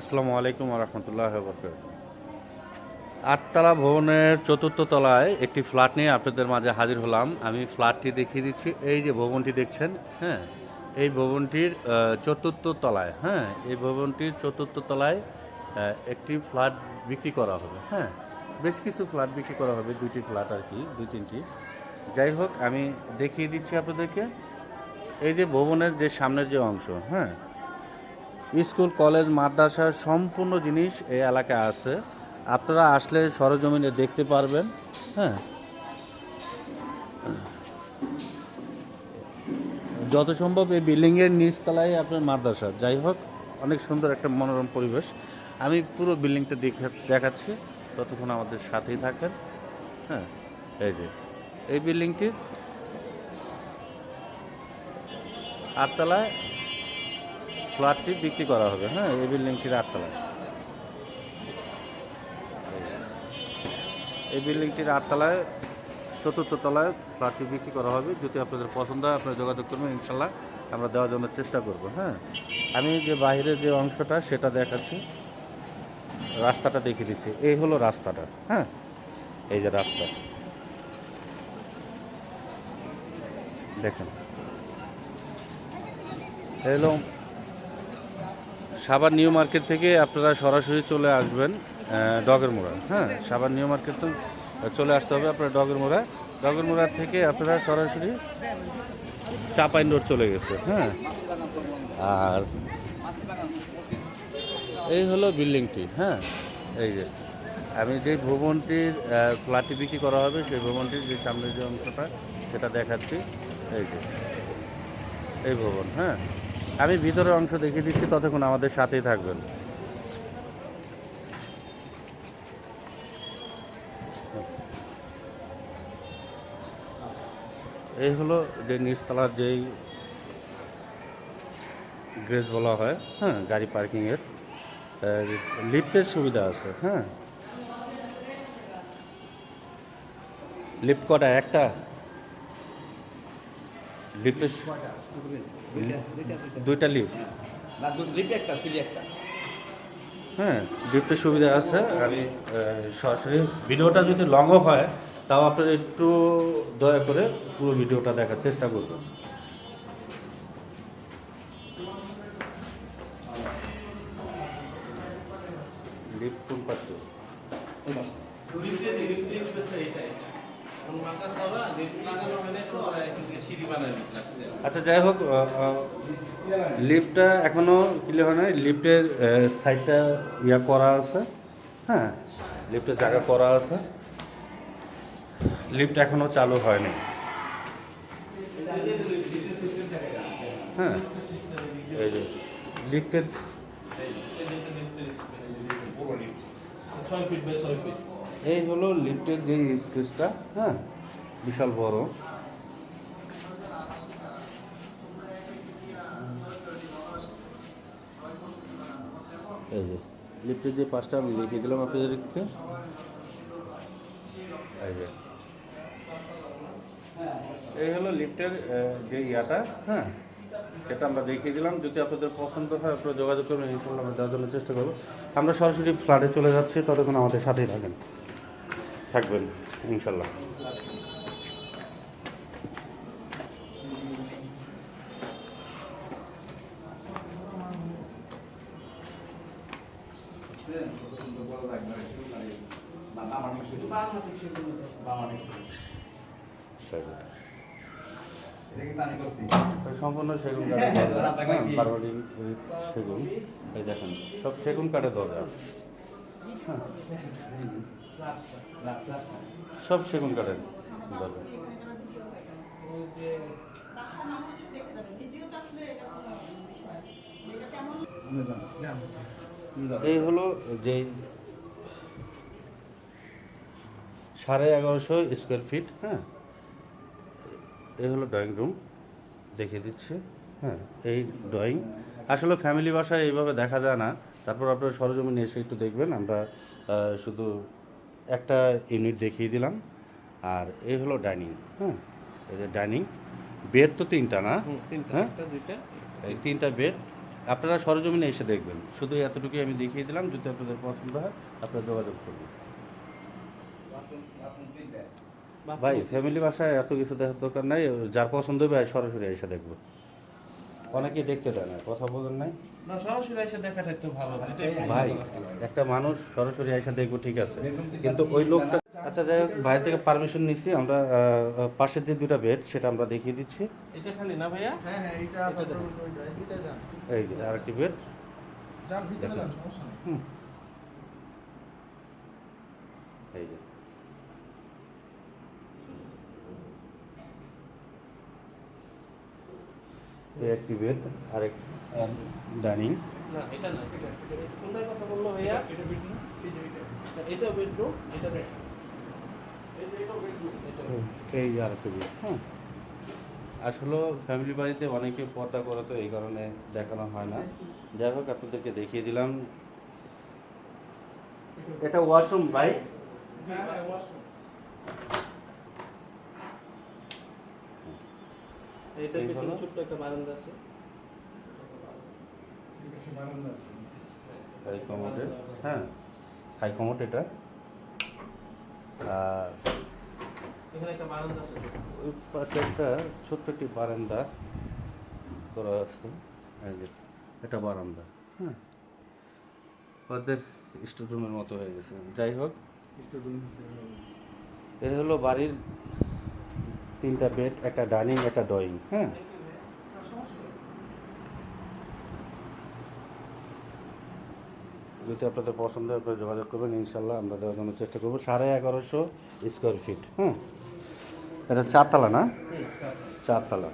আসসালামু আলাইকুম রহমতুল্লাহ আটতলা ভবনের চতুর্থ তলায় একটি ফ্ল্যাট নিয়ে আপনাদের মাঝে হাজির হলাম। আমি ফ্ল্যাটটি দেখিয়ে দিচ্ছি। এই যে ভবনটি দেখছেন হ্যাঁ এই ভবনটির চতুর্থ তলায় হ্যাঁ এই ভবনটির চতুর্থ তলায় একটি ফ্ল্যাট বিক্রি করা হবে হ্যাঁ বেশ কিছু ফ্ল্যাট বিক্রি করা হবে, দুইটি ফ্ল্যাট আর কি, দুই তিনটি। যাই হোক, আমি দেখিয়ে দিচ্ছি আপনাদেরকে। এই যে ভবনের যে সামনের যে অংশ হ্যাঁ স্কুল, কলেজ মাদ্রাসা সম্পূর্ণ জিনিস এই এলাকায় আছে। আপনারা আসলে সরজমিনে দেখতে পারবেন হ্যাঁ। যত সম্ভব এই বিল্ডিংয়ের নিচতলায় আপনার মাদ্রাসা। যাই হোক, অনেক সুন্দর একটা মনোরম পরিবেশ। আমি পুরো বিল্ডিংটা দেখে দেখাচ্ছি, ততক্ষণ আমাদের সাথেই থাকেন হ্যাঁ। এই যে, এই বিল্ডিংটি। আটতলায় ফ্ল্যাটটি বিক্রি করা হবে হ্যাঁ? এই বিল্ডিংটির আটতলায়। এই বিল্ডিংটির আটতলায়, চতুর্থ তলায় ফ্ল্যাটটি বিক্রি করা হবে। যদি আপনাদের পছন্দ হয়, আপনারা যোগাযোগ করবেন, ইনশাল্লাহ আমরা দেওয়ার জন্য চেষ্টা করব হ্যাঁ? আমি যে বাইরের যে অংশটা, সেটা দেখাচ্ছি। রাস্তাটা দেখিয়ে দিচ্ছি। এই হলো রাস্তাটা হ্যাঁ? এই যে রাস্তা। দেখেন। হ্যালো সাবার নিউ মার্কেট থেকে আপনারা সরাসরি চলে আসবেন ডগের মোড়া হ্যাঁ সাবার নিউ মার্কেট তো চলে আসতে হবে আপনার ডগের মোড়া ডগের মোড়া থেকে আপনারা সরাসরি চাপাইন রোড চলে গেছে হ্যাঁ। আর এই হলো বিল্ডিংটি হ্যাঁ এই যে। আমি যে ভবনটির ফ্ল্যাটটি বিক্রি করা হবে, সেই ভবনটির যে সামনের যে অংশটা, সেটা দেখাচ্ছি, এই যে। এই ভবন হ্যাঁ। আমি ভিতরের অংশ দেখিয়ে দিচ্ছি, ততক্ষণ আমাদের সাথেই থাকবেন। এই হলো যে নিচতলার যেই গ্রেজ বলা হয় হ্যাঁ গাড়ি পার্কিংয়ের। লিফটের সুবিধা আছে হ্যাঁ। লিফট কটা, একটা? লিফটের দুইটা লিপে একটা হ্যাঁ লিফটের সুবিধা আছে। আমি সরাসরি ভিডিওটা যদি লংও হয় তাও আপনারা একটু দয়া করে পুরো ভিডিওটা দেখার চেষ্টা করবেন। লিফট কোন পাচ্ছ। আচ্ছা যাই হোক লিফটটা এখনও ক্লিয়ার হয় নাই। লিফটের সাইডটা ইয়া করা আছে। হ্যাঁ লিফটের জায়গা করা আছে। লিফট এখনও চালু হয়নি। হ্যাঁ এই যে লিফটের এই হলো লিফটের যে স্পেসটা হ্যাঁ? বিশাল বড়। এই যে, লিফটের যে পাঁচটা আমি লিখে দিলাম আপনাদেরকে। এই হলো লিফটের যে ইয়াটা হ্যাঁ? সেটা আমরা দেখিয়ে দিলাম। যদি আপনাদের পছন্দ হয়, আপনারা যোগাযোগ করবেন ইনশাল্লাহ আমরা দেওয়ার জন্য চেষ্টা করব। আমরা সরাসরি ফ্ল্যাটে চলে যাচ্ছি, ততক্ষণ আমাদের সাথেই থাকেন। থাকবেন ইনশাল্লাহ। সম্পূর্ণ সেগুন কাঠের হ্যাঁ, সেগুন। এই দেখেন সব সেগুন কাঠের দরজা। হ্যাঁ, সব সেগুন কাঠের এই হলো যে সাড়ে এগারোশো স্কোয়ার ফিট হ্যাঁ? এই হলো ড্রয়িং রুম দেখিয়ে দিচ্ছি হ্যাঁ এই ড্রয়িং আসলে ফ্যামিলি বাসায় এইভাবে দেখা যায় না। তারপর আপনারা সরজমিনে এসে একটু দেখবেন, আমরা শুধু একটা ইউনিট দেখিয়ে দিলাম। আর এই হলো ডাইনিং হ্যাঁ? এই যে ডাইনিং বেড তো তিনটা না? হ্যাঁ? এই তিনটা বেড আপনারা সরজমিনে এসে দেখবেন। শুধু এতটুকুই আমি দেখিয়ে দিলাম যদি আপনাদের পছন্দ হয় আপনারা যোগাযোগ করবেন। ভাই ফ্যামিলি বাসায় এত কিছু দেখার দরকার নাই যার পছন্দ হবে সরাসরি এসে দেখব। অনেকেই দেখতে দেয় না কথা বলেন নাই? ভাই একটা মানুষ সরাসরি এসে দেখব ঠিক আছে। কিন্তু ওই লোকটা আচ্ছা যাই হোক বাইরে থেকে পারমিশন নিচ্ছি আমরা পাশের যে দুটা বেড সেটা আমরা দেখিয়ে দিচ্ছি। এটা খালি না ভাইয়া? হ্যাঁ হ্যাঁ এই দুইটা যান। এই যে আরেকটি বেড এই যে। একটি বেড আরেক ডাইনিং না এটা না কোনটার কথা বলল ভাইয়া? এটা বেডরুম এই যে এইটা এটা বেডরুম এটা বেড এই হ্যাঁ আসলে ফ্যামিলি বাড়িতে অনেকে পর্দা করে তো এই কারণে দেখানো হয় না। যাই হোক আপনাদেরকে দেখিয়ে দিলাম। এটা ওয়াশরুম ভাই হ্যাঁ হ্যাঁ ওয়াশরুম এটা পেছনে? ছোট্ট একটা বারান্দা আছে। বারান্দা আছে। হাই কমোডের হ্যাঁ হাই কমোড এটা। আর এখানে একটা বারান্দা আছে। ওই পাশে একটা ছোট্ট একটি বারান্দা করা আছে। এটা বারান্দা হ্যাঁ। ওদের মতো হয়ে গেছে। যাই হোক এই হলো বাড়ির তিনটা বেড একটা ডাইনিং একটা ড্রয়িং হ্যাঁ যদি আপনাদের পছন্দ হয়, আপনারা যোগাযোগ করবেন। ইনশাল্লাহ আমরা দেওয়ার জন্য চেষ্টা করব। সাড়ে এগারোশো স্কোয়ার ফিট হ্যাঁ এটা চারতলা না? চারতলা।